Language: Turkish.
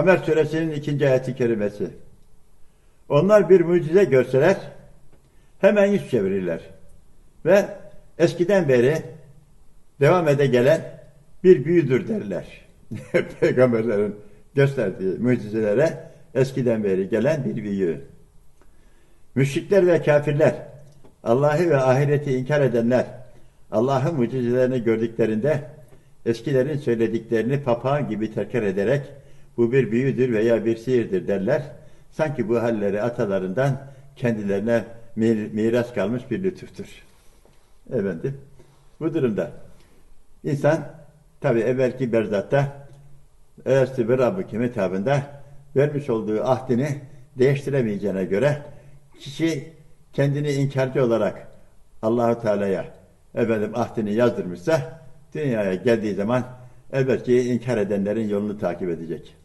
Kamer suresinin ikinci ayeti kerimesi. Onlar bir mucize görseler hemen yüz çevirirler. Ve eskiden beri devam ede gelen bir büyüdür derler. Peygamberlerin gösterdiği mucizelere eskiden beri gelen bir büyü. Müşrikler ve kafirler, Allah'ı ve ahireti inkar edenler, Allah'ın mucizelerini gördüklerinde eskilerin söylediklerini papağan gibi tekrar ederek bu bir büyüdür veya bir sihirdir derler. Sanki bu halleri atalarından kendilerine mir- miras kalmış bir lütuftur. Efendim, bu durumda insan tabi evvelki berzatta Eğersi bir Rabbikim hitabında vermiş olduğu ahdini değiştiremeyeceğine göre kişi kendini inkarcı olarak Allahu Teala'ya efendim ahdini yazdırmışsa dünyaya geldiği zaman elbette inkar edenlerin yolunu takip edecek.